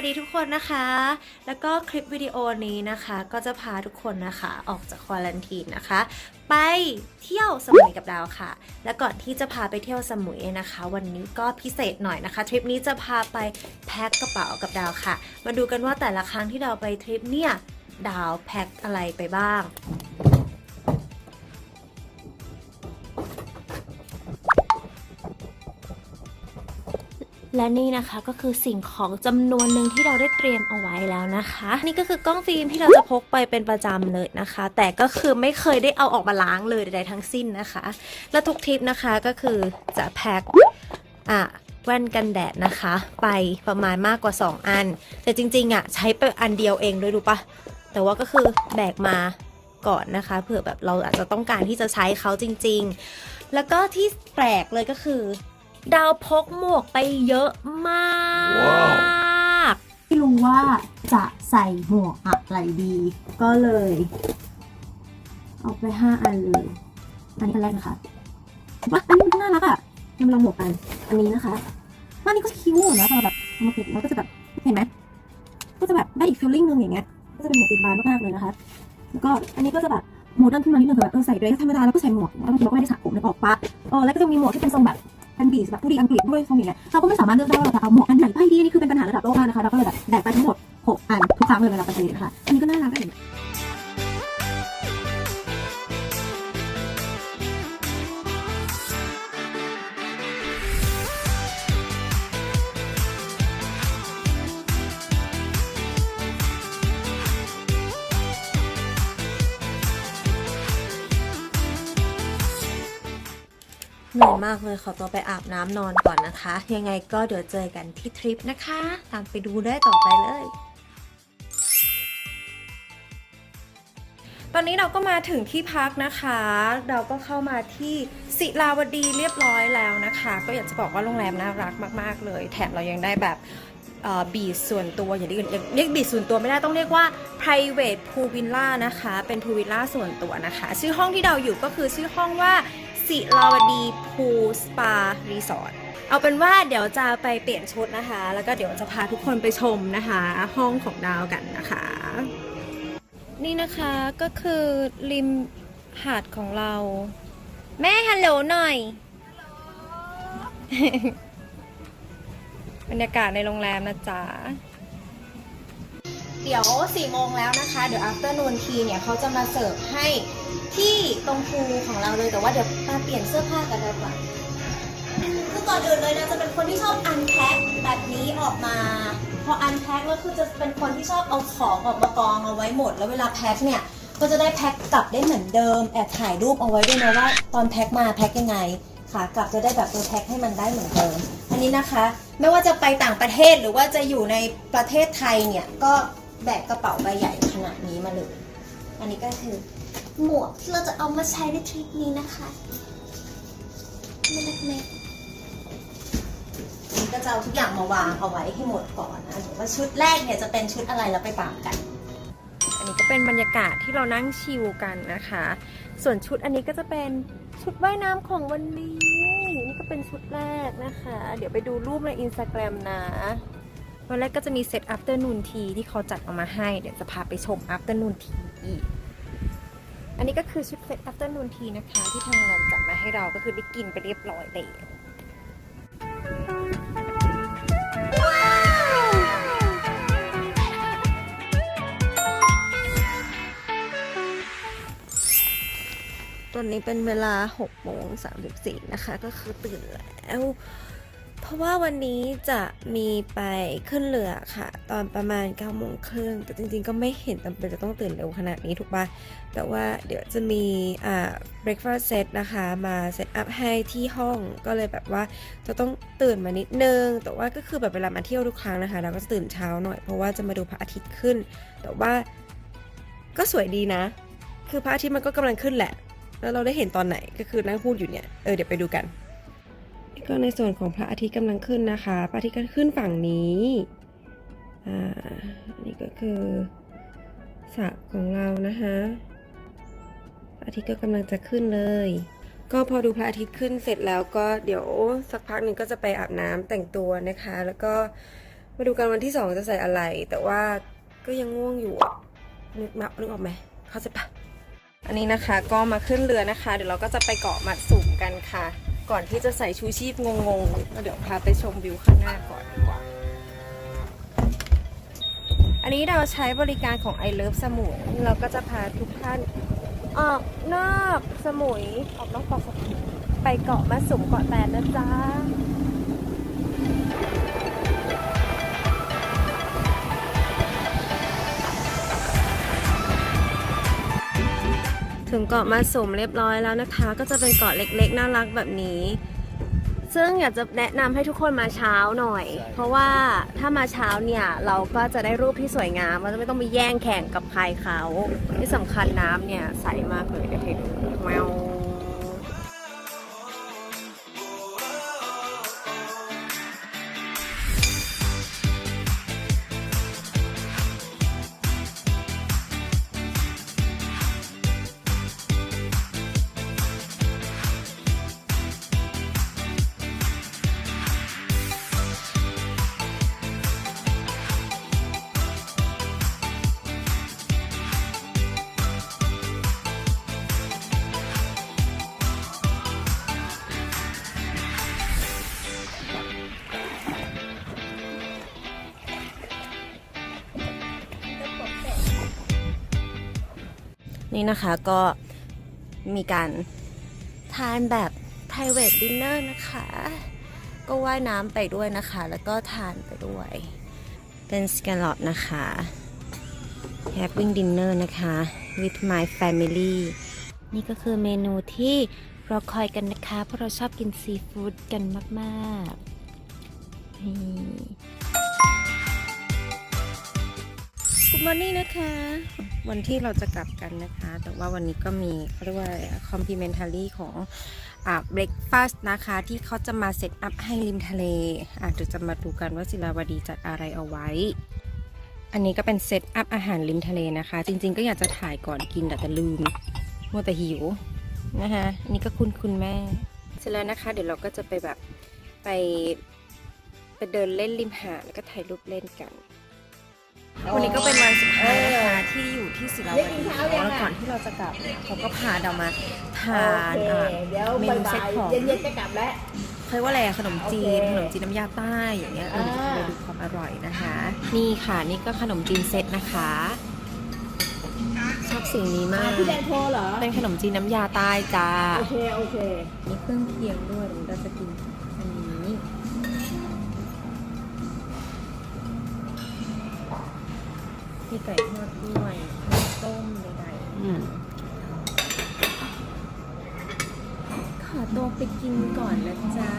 สวัสดีทุกคนนะคะ แล้วก็คลิปวิดีโอนี้นะคะ ก็จะพาทุกคนนะคะ ออกจากควอลันทีนนะคะ ไปเที่ยวสมุยกับดาวค่ะ และก่อนที่จะพาไปเที่ยวสมุยนะคะ วันนี้ก็พิเศษหน่อยนะคะ ทริปนี้จะพาไปแพ็คกระเป๋ากับดาวค่ะ มาดูกันว่าแต่ละครั้งที่เราไปทริปเนี่ย ดาวแพ็คอะไรไปบ้าง และนี่นะคะก็คือสิ่งของจำนวนหนึ่งที่เราได้เตรียมเอาไว้แล้วนะคะ นี่ก็คือกล้องฟิล์มที่เราจะพกไปเป็นประจำเลยนะคะ แต่ก็คือไม่เคยได้เอาออกมาล้างเลยใดๆทั้งสิ้นนะคะ และทุกทริปนะคะก็คือจะแพ็คอะแว่นกันแดดนะคะ ไปประมาณมากกว่า 2 อัน แต่จริงๆอะใช้ไปอันเดียวเองด้วยรู้ปะแต่ว่าก็คือแบกมาก่อนนะคะเผื่อแบบเราอาจจะต้องการที่จะใช้เขาจริง ๆ แล้วก็ที่แปลกเลยก็คือ ดาวพกหมวกไปเยอะมากไม่รู้ว่าจะใส่หมวกอะไรดี ก็เลยเอาไปห้าอันเลยอันนี้อันแรกนะคะว่าอันนี้มันน่ารักอะเรามาลองหมวกกันอันนี้นะคะว่านี่ก็คิ้วนะพอแบบมาปิดแล้วก็จะแบบเห็นไหมก็จะแบบได้อีกฟีลลิ่งนึงอย่างเงี้ยก็จะเป็นหมวกปิดบานมากๆเลยนะคะแล้วก็อันนี้ก็จะแบบโมเดิร์นขึ้นมานิดนึงแบบเออใส่เดรสธรรมดาแล้วก็ใส่หมวกแล้วก็ไม่ได้สระผมนึกออกปะเออแล้วก็จะมีหมวกที่เป็นทรงแบบ เป็นบีสแบบผู้ดีอังกฤษด้วยทรงอย่างเงี้ยเราก็ไม่สามารถเลือกได้ว่าเราจะเอาหมวกอันไหนไปดีนี่คือเป็นปัญหาระดับโลกมากนะคะเราก็เลยแบบแบกไปทั้งหมดหกอันทุกครั้งเลยเวลาไปทะเลนะคะอันนี้ก็น่ารักได้ เหนื่อยมากเลยขอตัวไปอาบน้ำนอนก่อนนะคะ ยังไงก็เดี๋ยวเจอกันที่ทริปนะคะ ตามไปดูได้ต่อไปเลย ตอนนี้เราก็มาถึงที่พักนะคะ เราก็เข้ามาที่ศิลาวดีเรียบร้อยแล้วนะคะ ก็อยากจะบอกว่าโรงแรมน่ารักมาก ๆ เลย แถมเรายังได้แบบบีชส่วนตัวอย่างที่อื่นเรียกบีชส่วนตัวไม่ได้ต้องเรียกว่า private pool villa นะคะ เป็น pool villa ส่วนตัวนะคะ ชื่อห้องที่เราอยู่ก็คือชื่อห้องว่า ศิลาวดีพูสปารีสอร์ทเอาเป็นว่าเดี๋ยวจะไปเปลี่ยนชุดนะคะ แล้วก็เดี๋ยวจะพาทุกคนไปชมนะคะ ห้องของดาวกันนะคะ นี่นะคะก็คือริมหาดของเรา แม่ฮัลโหลหน่อย บรรยากาศในโรงแรมนะจ๊ะ เดี๋ยว4โมงแล้วนะคะ เดี๋ยว afternoon tea เนี่ยเขาจะมาเสิร์ฟให้ที่ตรงพูของเราเลยแต่ว่าเดี๋ยวมาเปลี่ยนเสื้อผ้ากันดีกว่าคือก่อนอื่นเลยนะจะเป็นคนที่ชอบอันแพ็คแบบนี้ออกมา พออันแพ็คแล้วคือจะเป็นคนที่ชอบเอาของออกมากองเอาไว้หมด แล้วเวลาแพ็คเนี่ยก็จะได้แพ็คกลับได้เหมือนเดิมแอบถ่ายรูปเอาไว้ด้วยนะว่าตอนแพ็คมาแพ็คยังไงขากลับจะได้แบบเออแพ็คให้มันได้เหมือนเดิม อันนี้นะคะ ไม่ว่าจะไปต่างประเทศหรือว่าจะอยู่ในประเทศไทยเนี่ยก็ แบกกระเป๋าใบใหญ่ขนาดนี้มาเลย อันนี้ก็คือหมวกที่เราจะเอามาใช้ในทริปนี้นะคะไม่เล็กๆนี่ก็จะเอาทุกอย่างมาวางเอาไว้ให้หมดก่อนนะเดี๋ยวว่าชุดแรกเนี่ยจะเป็นชุดอะไรแล้วไปตามกัน อันนี้ก็เป็นบรรยากาศที่เรานั่งชิลกันนะคะ ส่วนชุดอันนี้ก็จะเป็นชุดว่ายน้ำของวันนี้ นี่ก็เป็นชุดแรกนะคะ เดี๋ยวไปดูรูปในอินสตาแกรมนะ วันแรกก็จะมีเซต afternoon tea ที่เขาจัดออกมาให้ เดี๋ยวจะพาไปชม afternoon tea อีก อันนี้ก็คือชุดเซต afternoon tea นะคะ ที่ทางรงแรมจัดมาให้เราก็คือได้กินไปเรียบร้อยแล้วตอนนี้เป็นเวลา6โมง34นะคะ ก็คือตื่นแล้ว ราะว่าวันนี้จะมีไปขึ้นเรือค่ะ ตอนประมาณ9โมงครึ่งแต่จริงๆก็ไม่เห็นจำเป็นจะต้องตื่นเร็วขนาดนี้ถูกปะแต่ว่าเดี๋ยวจะมีอ่า breakfast set นะคะ มาเซตอัพให้ที่ห้องก็เลยแบบว่าจะต้องตื่นมานิดนึง แต่ว่าก็คือแบบเวลามาเที่ยวทุกครั้งนะคะ เราก็จะตื่นเช้าหน่อยเพราะว่าจะมาดูพระอาทิตย์ขึ้น แต่ว่าก็สวยดีนะ คือพระอาทิตย์มันก็กำลังขึ้นแหละ แล้วเราได้เห็นตอนไหนก็คือนั่งพูดอยู่เนี่ยเออเดี๋ยวไปดูกัน ก็ในส่วนของพระอาทิตย์กำลังขึ้นนะคะ พระอาทิตย์ก็ขึ้นฝั่งนี้อ่านี่ก็คือสระของเรานะคะพระอาทิตย์ก็กำลังจะขึ้นเลย ก็พอดูพระอาทิตย์ขึ้นเสร็จแล้วก็เดี๋ยวสักพักหนึ่งก็จะไปอาบน้ำแต่งตัวนะคะ แล้วก็มาดูกันวันที่สองจะใส่อะไร แต่ว่าก็ยังง่วงอยู่นึกมานึกออกไหมเข้าใจปะอันนี้นะคะก็มาขึ้นเรือนะคะ เดี๋ยวเราก็จะไปเกาะมัดสุ่มกันค่ะ ก่อนที่จะใส่ชูชีพงงๆเดี๋ยวพาไปชมวิวข้างหน้าก่อนดีกว่า อันนี้เราใช้บริการของ I Love สมุยเราก็จะพาทุกท่านออกนอกสมุยออกนอกเกาะสมุยไปเกาะมาสุมเกาะแตนนะจ๊ะ ถึงเกาะมาสุ่มเรียบร้อยแล้วนะคะ ก็จะเป็นเกาะเล็กๆ น่ารักแบบนี้ ซึ่งอยากจะแนะนำให้ทุกคนมาเช้าหน่อย เพราะว่าถ้ามาเช้าเนี่ย เราก็จะได้รูปที่สวยงามเราจะไม่ต้องไปแย่งแข่งกับใครเขาที่สำคัญน้ำเนี่ยใสมากเลยเดี๋ยวให้ดูแมว นี่นะคะก็มีการทานแบบ private dinner นะคะ ก็ว่ายน้ำไปด้วยนะคะ แล้วก็ทานไปด้วย เป็น scallop นะคะ having dinner นะคะ with my family นี่ก็คือเมนูที่รอคอยกันนะคะ เพราะเราชอบกินซีฟู้ดกันมากๆ นี่ Good morning นะคะ วันที่เราจะกลับกันนะคะ แต่ว่าวันนี้ก็มีเขาเรียกว่าอะไร complimentary ของอ่า breakfast นะคะ ที่เขาจะมาเซตอัพให้ริมทะเลอาจจะเดี๋ยวจะมาดูกันว่าศิลาวดีจัดอะไรเอาไว้ อันนี้ก็เป็นเซตอัพอาหารริมทะเลนะคะ จริง ๆ ก็อยากจะถ่ายก่อนกินแต่ลืมมัวแต่หิวนะคะอันนี้ก็คุณคุณแม่ เสร็จแล้วนะคะ เดี๋ยวเราก็จะไปแบบไปไปเดินเล่นริมหาดแล้วก็ถ่ายรูปเล่นกัน วันนี้ก็เป็นวันสุดท้ายนะคะที่อยู่ที่ศิลาวดีแล้วก่อนที่เราจะกลับเนี่ยเขาก็พาเรามาทานอะเดี๋ยวเมนูเซ็ตของเย็นๆจะกลับแล้วเขาเรียกว่าอะไรอะขนมจีนโอเคขนมจีนน้ำยาใต้อย่างเงี้ยเอออ่าจะไปดูความอร่อยนะคะ นี่ค่ะนี่ก็ขนมจีนเซ็ตนะคะชอบสิ่งนี้มาอ่ากพี่แดงโทรเหรอเป็นขนมจีนน้ำยาใต้จ้าโอเคโอเคมีเครื่องเคียงด้วยเดี๋ยวเราจะกินอันนี้ มีไก่ทอดด้วยมีต้มใดๆอืมขอตัวไปกินก่อนนะจ๊ะ